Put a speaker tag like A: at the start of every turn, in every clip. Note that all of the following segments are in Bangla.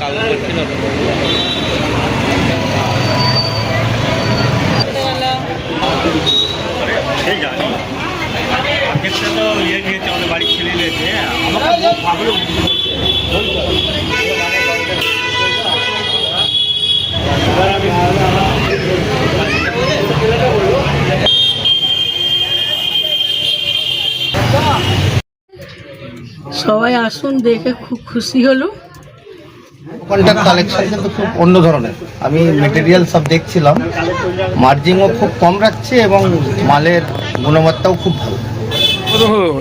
A: কাগজ করছিল তো।
B: ইয়ে নিয়েছে আমাদের বাড়ি ছেলে নিয়েছে। আমাকে ভাবলো
C: সবাই আসুন দেখে খুব খুশি হলো।
D: ওখানটার কালেকশন কিন্তু খুব অন্য ধরনের। আমি মেটেরিয়াল সব দেখছিলাম। মার্জিনও খুব কম রাখছে এবং মালের গুণমাত্রাও খুব ভালো।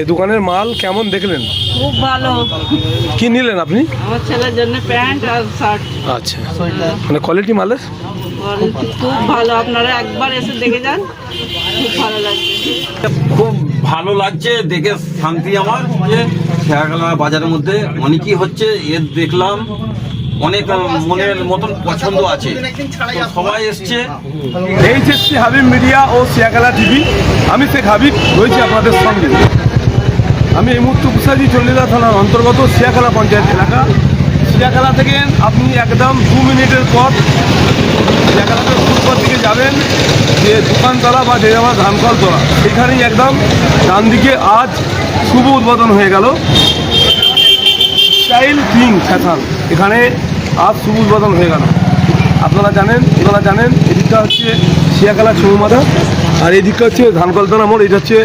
E: এই দোকানের মাল কেমন দেখলেন?
C: খুব ভালো।
E: কি নিলেন আপনি?
C: আমার ছেলের জন্য প্যান্ট আর শার্ট।
E: আচ্ছা। মানে কোয়ালিটি মালের?
C: খুব ভালো। আপনারা একবার এসে দেখে যান। খুব ভালো লাগছে।
F: খুব ভালো লাগছে দেখে শান্তি আমার যে খেয়াগলা বাজারের মধ্যে অনেকই হচ্ছে। এর দেখলাম অনেক মনের মতন পছন্দ আছে। সবাই এসছে।
E: এইচএসসি হাবিব মিডিয়া ও সিয়াকালা টিভি। আমি শেখ হাবিব, রয়েছি আপনাদের সঙ্গে। আমি এই মুহূর্তে কুসাজি চন্ডিদা থানার অন্তর্গত সিয়াখালা পঞ্চায়েত এলাকা। সিয়াখালা থেকে আপনি একদম দু মিনিটের পথ সিয়াখালাতে ফুটপাথ দিকে যাবেন, যে দোকানতলা বা যে আমার ধানকল তোলা সেখানেই একদম ডান দিকে আজ শুভ উদ্বোধন হয়ে গেল। স্টাইল কিং ফ্যাশন এখানে আজ শুভ উদ্বোধন হয়ে গেল। আপনারা জানেন আপনারা জানেন, এদিকটা হচ্ছে শিয়াখালা চৌমাথা আর এদিকটা হচ্ছে ধানকলতলা মোড় এটা হচ্ছে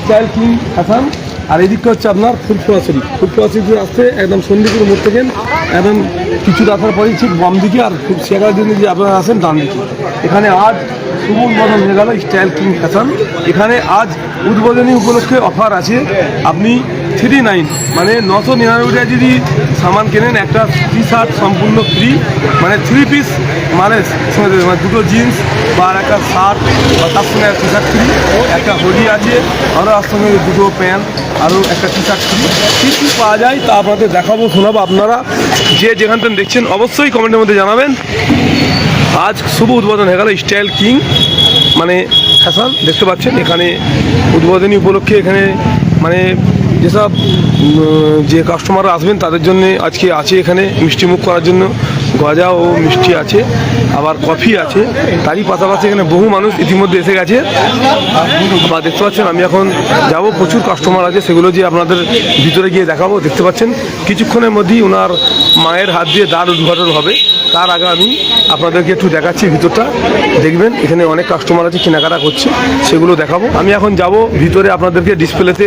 E: স্টাইল কিং ফ্যাশন আর এদিকটা হচ্ছে আপনার ফুলফুয়াশরি ফুলফুয়াশরি দিয়ে আসতে একদম সন্ধিপুর মোড় থেকে একদম কিছু রাখার পরেই ঠিক বাম দিকে, আর শিয়াখালার জন্য যে আপনারা আসেন ডান দিকে। এখানে আজ শুভ উদ্বোধন হয়ে গেল স্টাইল কিং ফ্যাশন এখানে আজ উদ্বোধনী উপলক্ষে অফার আছে। আপনি থ্রি নাইন মানে নশো নিরানব্বই যদি সামান কেনেন, একটা টি শার্ট সম্পূর্ণ ফ্রি মানে থ্রি পিস মানে মানে দুটো জিন্স বা একটা শার্ট বা তার সঙ্গে টি শার্ট ফ্রি একটা হুডি আছে আরও তার সঙ্গে দুটো প্যান্ট আরও একটা টি শার্ট ফ্রি কী কী পাওয়া যায় তা আপনাদের দেখাবো, শোনাবো আপনারা। যে যেখান থেকে দেখছেন, অবশ্যই কমেন্টের মধ্যে জানাবেন। আজ শুভ উদ্বোধন, হয়ে গেল স্টাইল কিং মানে ফ্যাশন দেখতে পাচ্ছেন, এখানে উদ্বোধনী উপলক্ষে এখানে মানে যেসব যে কাস্টমাররা আসবেন তাদের জন্য আজকে আছে এখানে মিষ্টি মুখ করার জন্য। গজা ও মিষ্টি আছে, আবার কফি আছে। তারই পাশাপাশি এখানে বহু মানুষ ইতিমধ্যে এসে গেছে। বা দেখতে পাচ্ছেন, আমি এখন যাব, প্রচুর কাস্টমার আছে, সেগুলো যে আপনাদের ভিতরে গিয়ে দেখাবো, দেখতে পাচ্ছেন। কিছুক্ষণের মধ্যেই ওনার মায়ের হাত দিয়ে দ্বার উদ্ঘাটন হবে। তার আগে আমি আপনাদেরকে একটু দেখাচ্ছি ভিতরটা। দেখবেন, এখানে অনেক কাস্টমার আছে, কেনাকাটা করছে, সেগুলো দেখাবো। আমি এখন যাব ভিতরে আপনাদেরকে ডিসপ্লেতে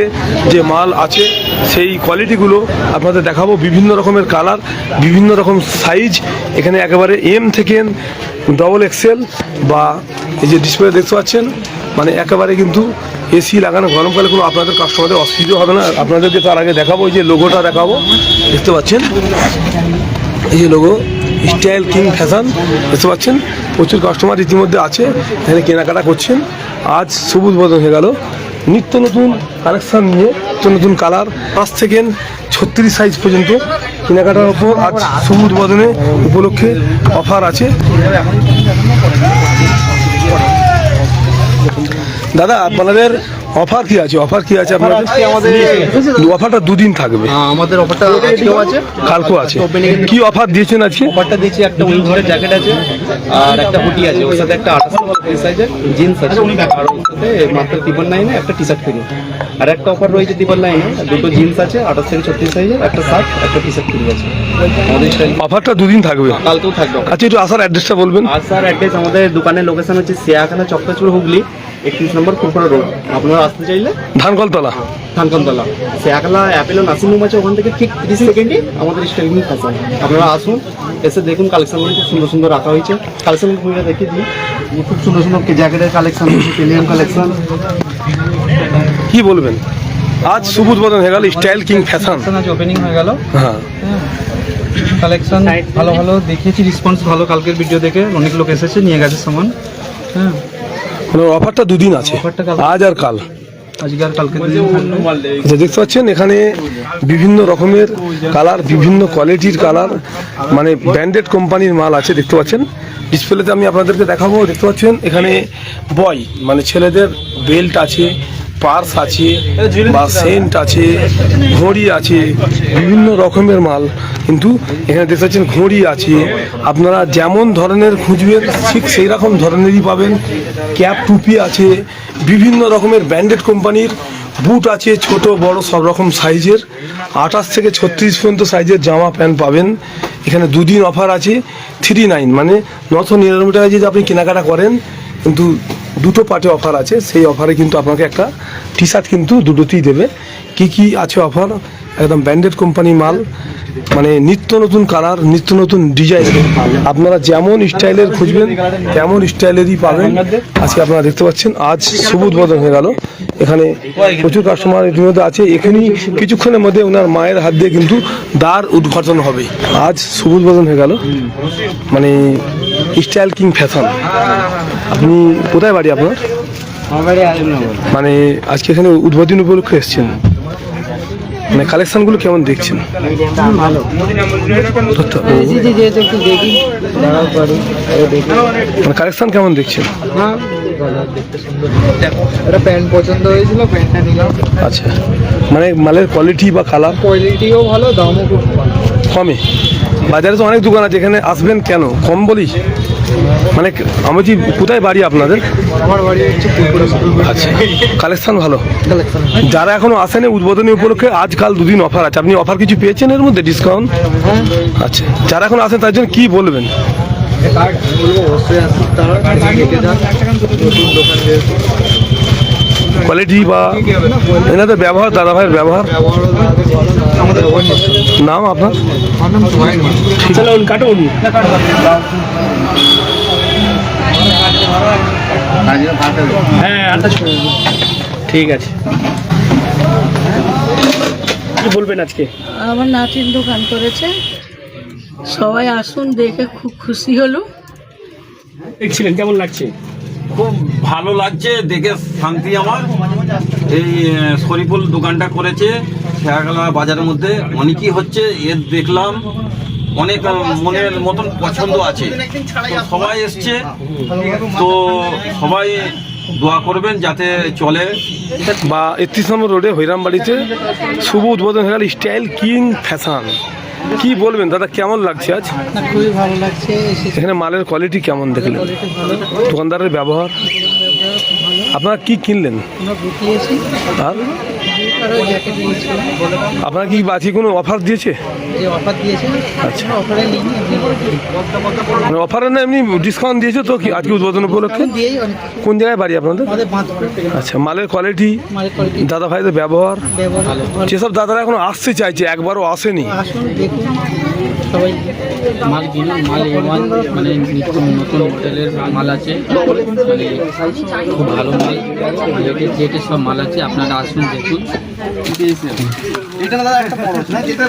E: যে মাল আছে, সেই কোয়ালিটিগুলো আপনাদের দেখাবো। বিভিন্ন রকমের কালার বিভিন্ন রকম সাইজ এখানে একেবারে এম থেকে ডবল এক্সেল বা এই যে ডিসপ্লে দেখতে পাচ্ছেন মানে একেবারে কিন্তু এসি লাগানো গরমকালে কোনো আপনাদের কাস্টমারদের অসুবিধা হবে না। আপনাদেরকে তার আগে দেখাবো, এই যে লোগোটা দেখাবো। দেখতে পাচ্ছেন? এই যে লোগো স্টাইল কিং ফ্যাশন দেখতে পাচ্ছেন? প্রচুর কাস্টমার ইতিমধ্যে আছে, এখানে কেনাকাটা করছেন। আজ সবুজ বদল হয়ে গেল। নিত্য নতুন কালেকশন নিয়ে, নিত্য নতুন কালার পাঁচ থেকে ছত্রিশ সাইজ পর্যন্ত কেনাকাটার ওপর আজ সবুজ বদনে উপলক্ষে অফার আছে। দাদা, আপনাদের অফার কি আছে? অফার কি আছে আপনাদের?
D: আমাদের
E: অফারটা দুদিন থাকবে।
D: আমাদের অফারটা আজকেও আছে।
E: কালকেও আছে। কি অফার দিয়েছেন আজকে?
G: অফারটা দিচ্ছি একটা উইন্টারের জ্যাকেট আছে আর একটা হুডি আছে। ওর সাথে একটা আঠাশ সাইজের জিন্স আছে আর ওর সাথে মাত্র ত্রিপল নাইনে একটা টি শার্ট ফ্রি আর একটা অফার রয়েছে ত্রিপল নাইনে দুটো জিন্স আছে আঠাশ থেকে ছত্রিশ সাইজের একটা শার্ট একটা টি শার্ট ফ্রি আছে
E: অফারটা দুদিন থাকবে।
G: কালকেও থাকবে।
E: আচ্ছা একটু আসার অ্যাড্রেসটা বলবেন।
G: আর স্যার অ্যাড্রেস আমাদের দোকানের লোকেশন হচ্ছে সিয়াখানা চক্কাচুর হুগলি। একত্রিশ নম্বর ফুরফুরা রোড? আপনারা আসতে চাইলে?
E: Dhankaltala.
G: Thankantala Siakhala Apollo nursing home আছে ওখান থেকে ঠিক তিরিশ সেকেন্ডে আমাদের স্টাইলিং ফ্যাশন আপনারা আসুন এসে দেখুন কালেকশনগুলো খুব সুন্দর সুন্দর রাখা হয়েছে। কালেকশনগুলো দেখিয়ে দিই। খুব সুন্দর সুন্দর জ্যাকেটের কালেকশন প্রিমিয়াম কালেকশন।
E: কি বলবেন? আজ সবুজ বদন হয়ে গেল স্টাইল কিং ফ্যাশন।
G: আজ ওপেনিং হয়ে গেল।
E: হ্যাঁ।
G: কালেকশন ভালো ভালো দেখেছি রেসপন্স ভালো কালকের ভিডিও দেখে। অনেক লোক এসেছে নিয়ে গেছে সামান। হ্যাঁ।
E: মানে অফারটা দুদিন আছে। আজ আর কাল। আচ্ছা দেখতে পাচ্ছেন এখানে বিভিন্ন রকমের কালার বিভিন্ন কোয়ালিটির কালার মানে ব্র্যান্ডেড কোম্পানির মাল আছে দেখতে পাচ্ছেন। ডিসপ্লেতে আমি আপনাদেরকে দেখাবো দেখতে পাচ্ছেন এখানে বয় মানে ছেলেদের বেল্ট আছে পার্স আছে বা সেন্ট আছে ঘড়ি আছে বিভিন্ন রকমের মাল। কিন্তু এখানে দেখতে পাচ্ছেন ঘড়ি আছে। আপনারা যেমন ধরনের খুঁজবেন ঠিক সেই রকম ধরনেরই পাবেন। ক্যাপ টুপি আছে বিভিন্ন রকমের ব্র্যান্ডেড কোম্পানির। বুট আছে ছোট বড় সব রকম সাইজের। আঠাশ থেকে ছত্রিশ পর্যন্ত সাইজের জামা প্যান্ট পাবেন। এখানে দুদিন অফার আছে থ্রি নাইন মানে নশো নিরানব্বই টাকায় যদি আপনি কেনাকাটা করেন কিন্তু দুটো পার্টে অফার আছে। সেই অফারে কিন্তু আপনাকে একটা টি শার্ট কিন্তু দুটোতেই দেবে। কি কি আছে অফার একদম ব্র্যান্ডেড কোম্পানি মাল মানে নিত্য নতুন কালার নিত্য নতুন ডিজাইন আপনারা যেমন স্টাইলের খুঁজবেন, তেমন স্টাইলেরই পাবেন। আজকে আপনারা দেখতে পাচ্ছেন, আজ শুভ উদ্বোধন হয়ে গেল। এখানে প্রচুর কাস্টমার ইতিমধ্যে আছে। এখানেই কিছুক্ষণের মধ্যে ওনার মায়ের হাত দিয়ে কিন্তু দ্বার উদ্ঘাটন হবে। আজ শুভ উদ্বোধন হয়ে গেল। মানে স্টাইল কিং ফ্যাশন। আপনি কোথায় বাড়ি আপনার? মানে আজকে এখানে উদ্বোধন উপলক্ষে এসেছেন। মানে কালেকশনগুলো কেমন দেখছেন? মানে কালেকশন কেমন দেখছেন? আচ্ছা। মানে মালের কোয়ালিটি বা কালার
A: কোয়ালিটিও ভালো দামও খুব
E: কমে? বাজারে তো অনেক দোকান আছে এখানে আসবেন কেন? কম বলি মানে আমি বলছি কোথায় বাড়ি আপনাদের?
A: আমার বাড়ি
E: আচ্ছা কালেকশন ভালো? যারা এখনও আসেনি উদ্বোধনী উপলক্ষে আজকাল দুদিন অফার আছে। আপনি অফার কিছু পেয়েছেন এর মধ্যে? ডিসকাউন্ট
A: হ্যাঁ।
E: আচ্ছা যারা এখন আসেন তার জন্য কি বলবেন?
A: বলব অবশ্যই আসুন। তারা দেখে যান নতুন দোকান যেহেতু
E: কোয়ালিটি বা এনাদের ব্যবহার দাদা ভাইয়ের ব্যবহার? নাম আপনার? কাটুন
G: হ্যাঁ ঠিক আছে। কি বলবেন আজকে?
C: আমার নাতির দোকান করেছে। সবাই আসুন দেখে খুব খুশি হলো।
G: দেখছিলেন কেমন লাগছে?
F: খুব ভালো লাগছে, দেখে শান্তি আমার। এই শরীফুল দোকানটা করেছে খেয়াগলা বাজারের মধ্যে। অনেকই হচ্ছে এর দেখলাম, অনেক মনের মতন পছন্দ আছে। সবাই এসছে, তো সবাই দোয়া করবেন যাতে চলে।
E: বা একত্রিশ নম্বর রোডে হৈরামবাড়িতে শুভ উদ্বোধন হয়ে গেল স্টাইল কিং ফ্যাশন। কি বলবেন? দাদা কেমন লাগছে আজ?
A: খুবই ভালো লাগছে
E: এখানে মালের কোয়ালিটি কেমন দেখলেন? দোকানদারের ব্যবহার? আপনারা কি কিনলেন? আর? আপনারা কি বাকি কোনো অফার দিয়েছে? আচ্ছা।
A: অফারে
E: মানে অফারে না এমনি ডিসকাউন্ট দিয়েছে তো কি? আজকে উদ্বোধন উপলক্ষে? কোন জায়গায় বাড়ি আপনাদের? আচ্ছা মালের কোয়ালিটি দাদা ভাইদের ব্যবহার? যেসব দাদারা এখন আসতে চাইছে একবারও আসুন।
A: দেখুন সবাই
H: মাল কিনুন মাল এ ওয়ান মানে নিত্য নতুন হোটেলের মাল আছে। মানে খুব ভালো মাল। লেটেস্ট লেটেস্ট সব মাল আছে আপনারা আসুন দেখুন।
D: না দাদা একটা বড় না যেটা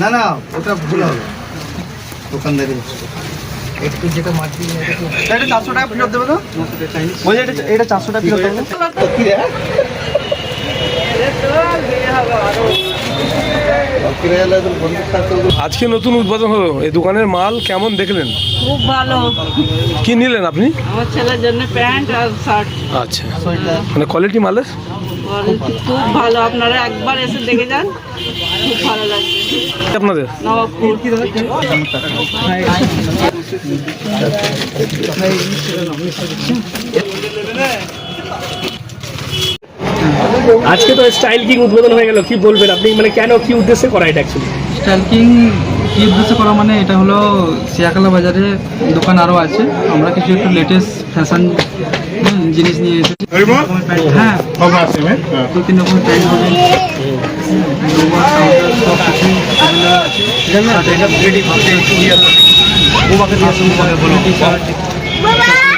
D: না না ওটা ভুল হবে। দোকানদারি
A: একটু যেটা মাটি
D: এটা চারশো টাকা ফেরত দেবে তো? এটা এটা চারশো টাকা ফেরত দেবে?
E: আজকে নতুন উদ্বোধন হলো। এই দোকানের মাল কেমন দেখলেন?
C: খুব ভালো।
E: কি নিলেন আপনি?
C: আমার ছেলের জন্য প্যান্ট আর শার্ট।
E: আচ্ছা। মানে কোয়ালিটি মালের?
C: খুব ভালো। আপনারা একবার এসে দেখে যান। খুব ভালো লাগছে।
E: আপনাদের?
C: নবাবপুর।
G: আজকে তো স্টাইল কিং উদ্বোধন হয়ে গেল কি বলবেন আপনি মানে কেন কি উদ্দেশ্যে করা এটা অ্যাকচুয়ালি
I: স্টাইল কিং কি উদ্দেশ্যে করা মানে এটা হলো সিয়াকালা বাজারে দোকান আরও আছে আমরা কিছু একটু লেটেস্ট ফ্যাশন জিনিস নিয়ে এসেছি হ্যাঁ দু তিন রকমের প্যান্ট হবে লোয়ার কাউন্টার সব কিছু এগুলো আছে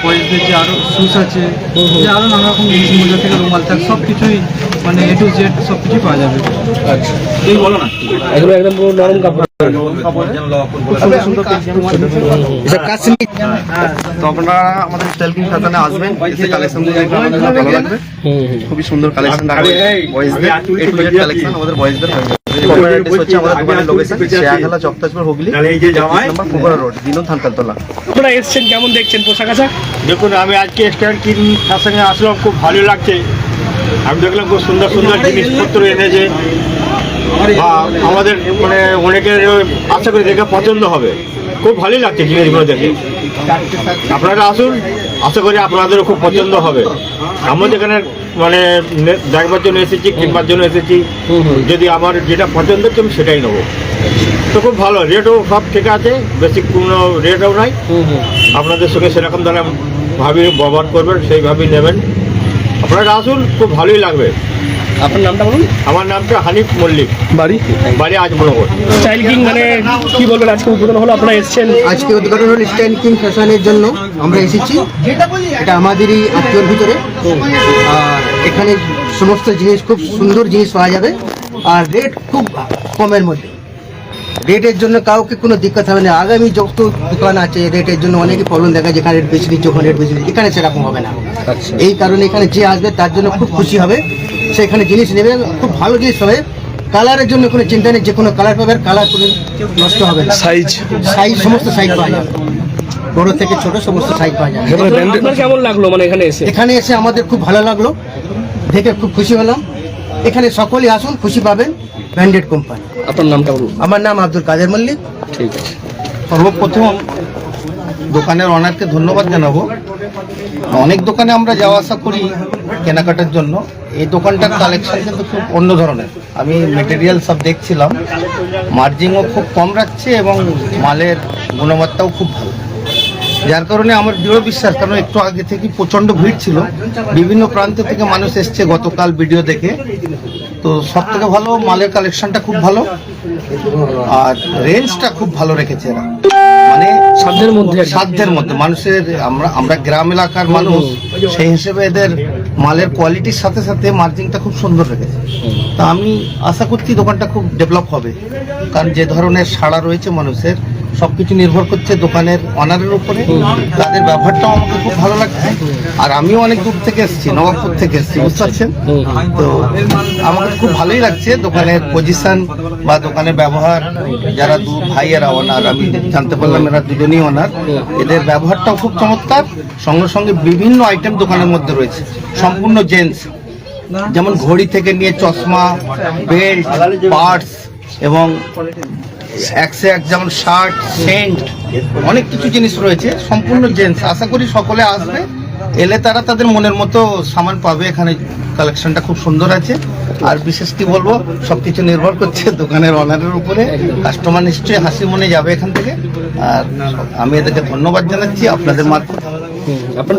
I: বয়েজদের যে আরও শুজ আছে যে আরও নানা রকম জিনিস মোজা থেকে রুমাল থাক সব কিছুই মানে এ টু জেড সব কিছুই পাওয়া যাবে।
F: তুমি বলো না।
G: এগুলো একদম পুরো নরম কাপড়।
D: তো আপনারা আমাদের স্টাইল কিং আসবেন। এসে কালেকশন ভালো লাগবে। খুবই সুন্দর কালেকশন রাখবে বয়েজদের এ টু জেড কালেকশন আমাদের বয়েজদের
G: আপনারা এসছেন কেমন দেখছেন পোশাক আশাক
B: দেখুন আমি আজকে স্ট্যান্ড কিন ফ্যাশনে আসলাম খুব ভালো লাগছে। আমি দেখলাম খুব সুন্দর সুন্দর জিনিসপত্র এনেছে। আমাদের মানে অনেকের আশা করি দেখে পছন্দ হবে। খুব ভালোই লাগছে জিনিসগুলো দেখে। আপনারা আসুন। আশা করি আপনাদেরও খুব পছন্দ হবে। আমরা যেখানে মানে দেখবার জন্য এসেছি কিনবার জন্য এসেছি। যদি আমার যেটা পছন্দ হচ্ছে আমি সেটাই নেব। তো খুব ভালো রেটও সব ঠিক আছে বেশি কোনো রেটও নাই। আপনাদের সঙ্গে সেরকম দ্বারা ভাবি ব্যবহার করবেন সেইভাবেই নেবেন। আপনারা আসুন খুব ভালোই লাগবে।
G: আপনার নামটা বলুন?
B: আমার নামটা হানিফ মল্লিক।
E: বাড়ি?
B: বাড়ি আজমনগর।
G: স্টাইল কিং মানে কি বলবেন? আজকে উদ্বোধন হলো আপনারা এসছেন?
J: আজকে উদ্ঘাটন হল স্ট্যান্ড কিং ফ্যাশনের জন্য আমরা এসেছি। এটা আমাদেরই আত্মীয়র ভিতরে। আর এখানে সমস্ত জিনিস খুব সুন্দর জিনিস পাওয়া যাবে। আর রেট খুব কমের মধ্যে। রেটের জন্য কাউকে কোনো দিক্কত হবে না। আগামী যত দোকান আছে রেটের জন্য অনেকে প্রবলেম দেখা যায় এখানে রেট বেশি দিচ্ছে ওখানে রেট বেশি দিচ্ছে এখানে সেরকম হবে না। এই কারণে এখানে যে আসবে তার জন্য খুব খুশি হবে। সেখানে জিনিস নেবে খুব ভালো জিনিস হবে। কালারের জন্য কোনো চিন্তা নেই যে কোনো কালার পাবে কালার কোনো নষ্ট হবে না।
E: সাইজ
J: সাইজ সমস্ত সাইজ পাওয়া যাবে। বড় থেকে ছোট সমস্ত সাইজ পাওয়া যায়
G: আপনার কেমন লাগল মানে এখানে এসে?
J: এখানে এসে আমাদের খুব ভালো লাগল। দেখে খুব খুশি হলাম। এখানে সকলেই আসুন খুশি পাবেন ব্র্যান্ডেড কোম্পানি
G: আপনার নামটা বলুন।
J: আমার নাম আব্দুল কাদের মল্লিক।
G: ঠিক আছে।
D: সর্বপ্রথম দোকানের অনারকে ধন্যবাদ জানাব। অনেক দোকানে আমরা যাওয়া আসা করি কেনাকাটার জন্য এই দোকানটার কালেকশন কিন্তু খুব অন্য ধরনের। আমি মেটেরিয়াল সব দেখছিলাম। মার্জিনও খুব কম রাখছে এবং মালের গুণমাত্রাও খুব ভালো। যার কারণে আমার দৃঢ় বিশ্বাস কারণ একটু আগে থেকে প্রচণ্ড ভিড় ছিল। বিভিন্ন প্রান্ত থেকে মানুষ এসছে গতকাল ভিডিও দেখে। তো সব থেকে ভালো মালের কালেকশনটা খুব ভালো। আর রেঞ্জটা খুব ভালো রেখেছে এরা। মানে
G: সাধ্যের মধ্যে
D: সাধ্যের মধ্যে। মানুষের আমরা আমরা গ্রাম এলাকার মানুষ সেই হিসেবে এদের মালের কোয়ালিটির সাথে সাথে মার্জিনটা খুব সুন্দর রেখেছে। তা আমি আশা করছি দোকানটা খুব ডেভেলপ হবে। কারণ যে ধরনের সাড়া রয়েছে মানুষের সবকিছু নির্ভর করছে দোকানের অনারের উপরে। তাদের ব্যবহারটাও আমাকে খুব ভালো লাগছে। আর আমিও অনেক দূর থেকে এসেছি, নবাবপুর থেকে এসেছি, বুঝতে পারছেন? তো আমাকে খুব ভালোই লাগছে দোকানের পজিশন বা দোকানের ব্যবহার। যারা দু ভাইয়েরা ওনার আমি জানতে পারলাম এরা দুজনই ওনার এদের ব্যবহারটাও খুব চমৎকার। সঙ্গে সঙ্গে বিভিন্ন আইটেম দোকানের মধ্যে রয়েছে। সম্পূর্ণ জেন্টস যেমন ঘড়ি থেকে নিয়ে চশমা বেল্ট পার্টস এবং একশো এক যেমন শার্ট সেন্ট অনেক কিছু জিনিস রয়েছে সম্পূর্ণ জেন্টস আশা করি সকলে আসবে এলে তারা তাদের মনের মতো সামান পাবে। এখানে কালেকশনটা খুব সুন্দর আছে। আর বিশেষ কি বলব সব কিছু নির্ভর করছে দোকানের অনারের উপরে। কাস্টমার নিশ্চয়ই হাসি মনে যাবে এখান থেকে। আর আমি এদেরকে ধন্যবাদ জানাচ্ছি। আপনাদের মাধ্যমে